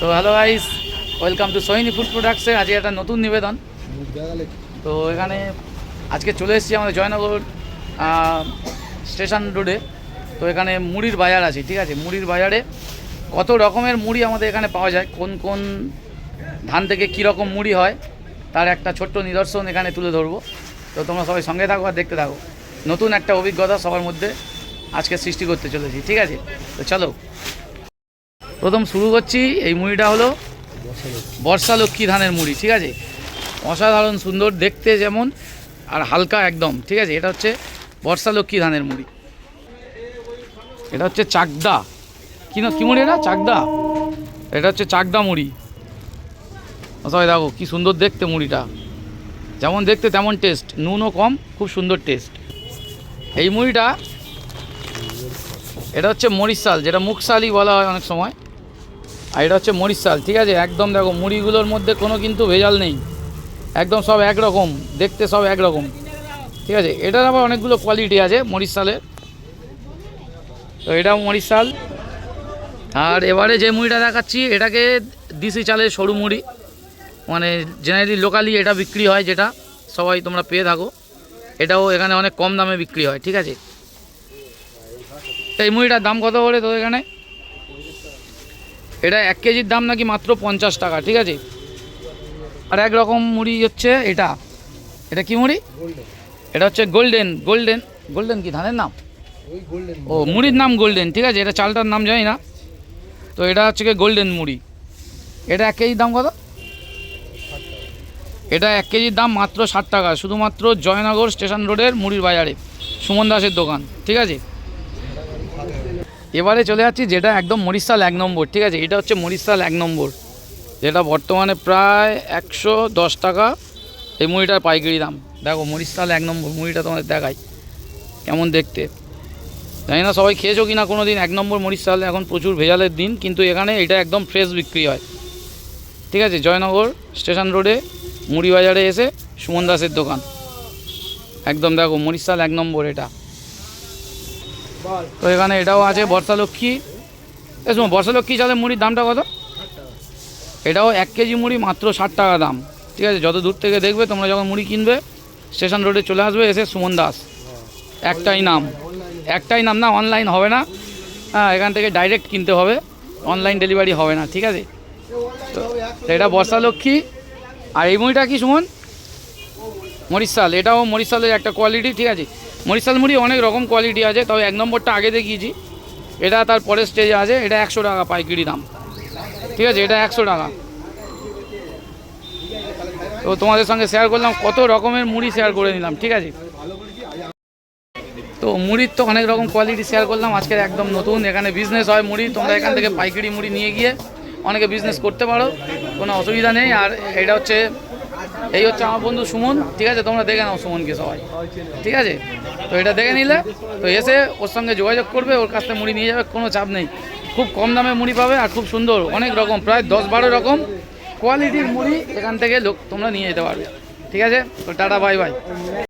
তো hello guys welcome to Sohini food প্রোডাক্টসে আজকে একটা নতুন নিবেদন। তো এখানে আজকে চলে এসেছি আমাদের জয়নগর স্টেশন রোডে। তো এখানে মুড়ির বাজার আছে, ঠিক আছে? মুড়ির বাজারে কত রকমের মুড়ি আমাদের এখানে পাওয়া যায়, কোন কোন ধান থেকে কী রকম মুড়ি হয়, তার একটা ছোট্ট নিদর্শন এখানে তুলে ধরবো। তো তোমরা সবাই সঙ্গে থাকো আর দেখতে থাকো। নতুন একটা অভিজ্ঞতা সবার মধ্যে আজকে সৃষ্টি করতে চলেছি, ঠিক আছে? তো চলো। প্রথম শুরু করছি, এই মুড়িটা হলো বর্ষা লক্ষ্মী ধানের মুড়ি, ঠিক আছে? অসাধারণ সুন্দর, দেখতে যেমন, আর হালকা একদম, ঠিক আছে? এটা হচ্ছে বর্ষা লক্ষ্মী ধানের মুড়ি। এটা হচ্ছে চাকদা। কি না, কি মুড়ি এটা? চাকদা? এটা হচ্ছে চাকদা মুড়ি। সবাই দেখো, কি সুন্দর দেখতে মুড়িটা। যেমন দেখতে তেমন টেস্ট নুনও কম, খুব সুন্দর টেস্ট এই মুড়িটা, এটা হচ্ছে মরিশাল যেটা মুখশালি বলা হয় অনেক সময়। আর এটা হচ্ছে মরিশাল ঠিক আছে? একদম দেখো, মুড়িগুলোর মধ্যে কোনো কিন্তু ভেজাল নেই। একদম সব একরকম, দেখতে সব একরকম। ঠিক আছে? এটার আবার অনেকগুলো কোয়ালিটি আছে মরিচ মরিশালের তো এটাও মরিশাল আর এবারে যে মুড়িটা দেখাচ্ছি, এটাকে দিশি চালের সরু মুড়ি। মানে জেনারেলি লোকালি এটা বিক্রি হয় যেটা, সবাই তোমরা পেয়ে থাকো। এটাও এখানে অনেক কম দামে বিক্রি হয়, ঠিক আছে? এই মুড়িটার দাম কত করে তো এখানে? এটা এক কেজির দাম নাকি মাত্র পঞ্চাশ টাকা, ঠিক আছে? আর এক রকম মুড়ি হচ্ছে এটা। এটা কি মুড়ি? এটা হচ্ছে গোল্ডেন গোল্ডেন গোল্ডেন কি ধানের নাম? ও, মুড়ির নাম গোল্ডেন, ঠিক আছে? এটা চালটার নাম জানি না। তো এটা হচ্ছে গোল্ডেন মুড়ি। এটা এক কেজির দাম কত? এটা এক কেজির দাম মাত্র ষাট টাকা, শুধুমাত্র জয়নগর স্টেশন রোডের মুড়ির বাজারে, সুমন দাসের দোকান, ঠিক আছে? এবারে চলে যাচ্ছি যেটা একদম মরিশাল এক নম্বর, ঠিক আছে? এটা হচ্ছে মরিশাল এক নম্বর। যেটা বর্তমানে প্রায় একশো দশ টাকা এই মুড়িটার পাইকারি দাম। দেখো, মরিশাল এক নম্বর মুড়িটা তোমাদের দেখাই। কেমন দেখতে। জানি না সবাই খেয়েছো কি না কোনো দিন এক নম্বর মরিশাল, এখন প্রচুর ভেজালের দিন, কিন্তু এখানে এটা একদম ফ্রেশ বিক্রি হয়। ঠিক আছে? জয়নগর স্টেশন রোডে মুড়ি বাজারে এসে সুমন দাসের দোকান। একদম দেখো, মরিশাল এক নম্বর এটা। তো এখানে এটাও আছে বর্ষালক্ষ্মী। এ শোনো, বর্ষালক্ষ্মী চালের মুড়ির দামটা কত? এটাও এক কেজি মুড়ি মাত্র ষাট টাকা দাম। ঠিক আছে, যত দূর থেকে দেখবে তোমরা যখন মুড়ি কিনবে, স্টেশন রোডে চলে আসবে এসে সুমন দাস। একটাই নাম। একটাই নাম না, অনলাইন হবে না। হ্যাঁ এখান থেকে ডাইরেক্ট কিনতে হবে। অনলাইন ডেলিভারি হবে না, ঠিক আছে? তো এটা বর্ষালক্ষ্মী। আর এই মুড়িটা কি সুমন? মরিশাল এটাও মরিশালের একটা কোয়ালিটি, ঠিক আছে? মরিশাল মুড়ি অনেক রকম কোয়ালিটি আছে, তবে এক নম্বরটা আগে দেখিয়েছি। এটা তার পরের স্টেজে আছে, এটা একশো টাকা পাইকারি দাম। ঠিক আছে, এটা একশো টাকা। তো তোমাদের সঙ্গে শেয়ার করলাম, কত রকমের মুড়ি শেয়ার করে নিলাম, ঠিক আছে? তো মুড়ির তো অনেক রকম কোয়ালিটি শেয়ার করলাম, আজকের একদম নতুন, এখানে বিজনেস হয় মুড়ি, তোমরা এখান থেকে পাইকারি মুড়ি নিয়ে গিয়ে অনেকে বিজনেস করতে পারো, কোনো অসুবিধা নেই। আর এটা হচ্ছে এই হচ্ছে আমার বন্ধু সুমন, ঠিক আছে? তোমরা দেখে নাও সুমনকে সবাই। ঠিক আছে? তো এটা দেখে নিলে, তো এসে ওর সঙ্গে যোগাযোগ করবে, ওর কাছ থেকে মুড়ি নিয়ে যাবে, কোনো চাপ নেই। খুব কম দামে মুড়ি পাবে আর খুব সুন্দর, অনেক রকম, প্রায় দশ বারো রকম কোয়ালিটির মুড়ি এখান থেকে লোক তোমরা নিয়ে যেতে পারবে। ঠিক আছে? তো টাটা বাই বাই